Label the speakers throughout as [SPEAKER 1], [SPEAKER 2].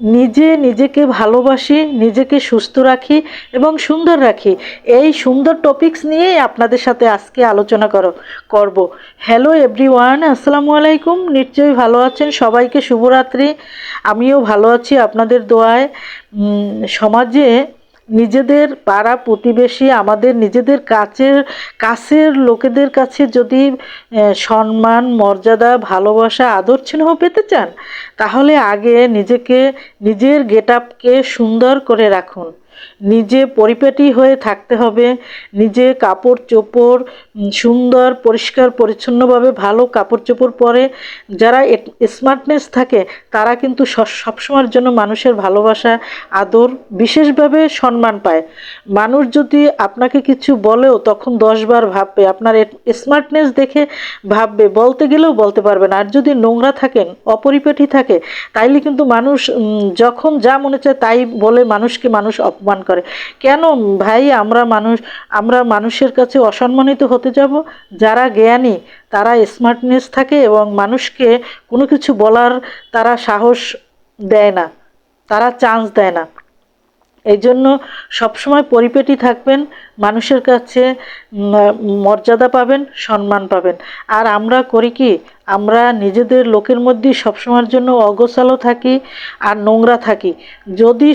[SPEAKER 1] নিজে নিজেকে ভালোবাসি, নিজেকে সুস্থ রাখি এবং সুন্দর রাখি। এই সুন্দর টপিকস নিয়েই আপনাদের সাথে আজকে আলোচনা করো, করব। হ্যালো এভরিওয়ান আসসালামু আলাইকুম। নিশ্চয়ই ভালো আছেন? সবাইকে শুভরাত্রি। আমিও ভালো আছি আপনাদের দোয়ায়। সমাজে নিজেদের পাড়া প্রতিবেশী, আমাদের নিজেদের কাছের কাছের লোকেদের কাছে যদি সম্মান, মর্যাদা, ভালোবাসা, আদর স্নেহ পেতে চান, তাহলে আগে নিজেকে, নিজের গেট আপকে সুন্দর করে রাখুন। নিজে পরিপাটি হয়ে থাকতে হবে, নিজে কাপড় চোপড় সুন্দর, পরিষ্কার, পরিচ্ছন্নভাবে ভালো কাপড় চোপড় পরে যারা স্মার্টনেস থাকে, তারা কিন্তু সব- সবসময়ের জন্য মানুষের ভালোবাসা, আদর, বিশেষভাবে সম্মান পায়। মানুষ যদি আপনাকে কিছু বলেও তখন দশবার ভাববে, আপনার স্মার্টনেস দেখে ভাববে, বলতে গেলেও বলতে পারবে না। আর যদি নোংরা থাকেন, অপরিপাটি থাকে, তাইলে কিন্তু মানুষ যখন যা মনে চায় তাই বলে মানুষকে মানুষ অপমান করে। কেন ভাই, আমরা মানুষ, আমরা মানুষের কাছে অসম্মানিত হতে যাব? যারা জ্ঞানী, তারা স্মার্টনেস থাকে এবং মানুষকে কোনো কিছু বলার তারা সাহস দেয় না, তারা চান্স দেয় না। এই জন্য সবসময় পরিপেটি থাকবেন, মানুষের কাছে মর্যাদা পাবেন, সম্মান পাবেন। আর আমরা করি কি? আমরা নিজেদের লোকের মধ্যেই সবসময়ের জন্য অগোছালো থাকি আর নোংরা থাকি। যদি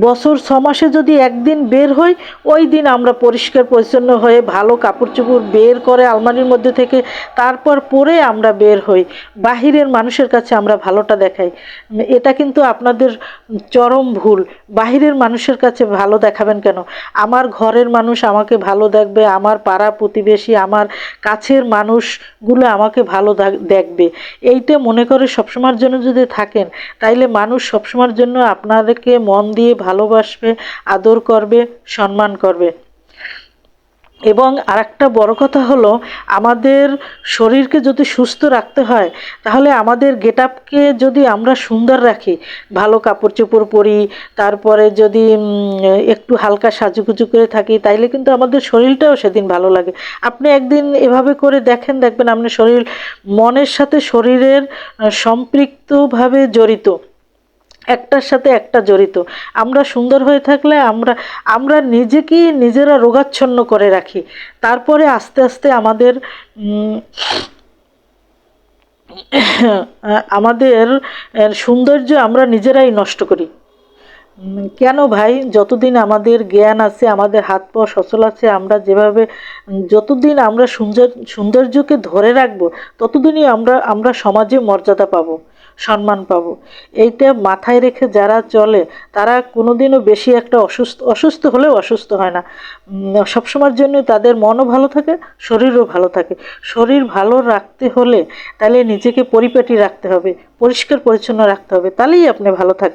[SPEAKER 1] বছর ছ মাসে যদি একদিন বের হই, ওই দিন আমরা পরিষ্কার পরিচ্ছন্ন হয়ে ভালো কাপড় চোপড় বের করে আলমারির মধ্যে থেকে তারপর পরে আমরা বের হই। বাহিরের মানুষের কাছে আমরা ভালোটা দেখাই। এটা কিন্তু আপনাদের চরম ভুল। বাহিরের মানুষের কাছে ভালো দেখাবেন কেন? আমার ঘরের মানুষ আমাকে ভালো দেখবে, আমার পাড়া প্রতিবেশী, আমার কাছের মানুষগুলো আমাকে ভালো দেখবে। এইটা মনে করে সবসময়ের জন্য যদি থাকেন, তাইলে মানুষ সবসময়ের জন্য আপনাদেরকে মন দিয়ে ভালোবাসবে, আদর করবে, সম্মান করবে। এবং আরেকটা বড় কথা হলো, আমাদের শরীরকে যদি সুস্থ রাখতে হয়, তাহলে আমাদের গেট আপকে যদি আমরা সুন্দর রাখি, ভালো কাপড় চোপড় পরি, তারপরে যদি একটু হালকা সাজুগুজু করে থাকি, তাইলে কিন্তু আমাদের শরীরটাও সেদিন ভালো লাগে। আপনি একদিন এভাবে করে দেখেন, দেখবেন আপনার শরীর মনের সাথে শরীরের সম্পৃক্তভাবে জড়িত। একটার সাথে একটা জড়িত। আমরা সুন্দর হয়ে থাকলে আমরা আমরা নিজেকেই নিজেরা রোগাচ্ছন্ন করে রাখি। তারপরে আস্তে আস্তে আমাদের আমাদের সৌন্দর্য আমরা নিজেরাই নষ্ট করি। কেন ভাই? যতদিন আমাদের জ্ঞান আছে, আমাদের হাত পা সচল আছে, আমরা যেভাবে যতদিন আমরা সুন্দর, সৌন্দর্যকে ধরে রাখব, ততদিনই আমরা আমরা সমাজে মর্যাদা পাবো, সম্মান পাবো। এইটা মাথায় রেখে যারা চলে, তারা কোনোদিনও বেশি একটা অসুস্থ অসুস্থ হলেও অসুস্থ হয় না। সবসময়ের জন্য তাদের মনও ভালো থাকে, শরীরও ভালো থাকে। শরীর ভালো রাখতে হলে তাহলে নিজেকে পরিপাটি রাখতে হবে, পরিষ্কার পরিচ্ছন্ন রাখতে হবে, তাহলেই আপনি ভালো থাকবেন।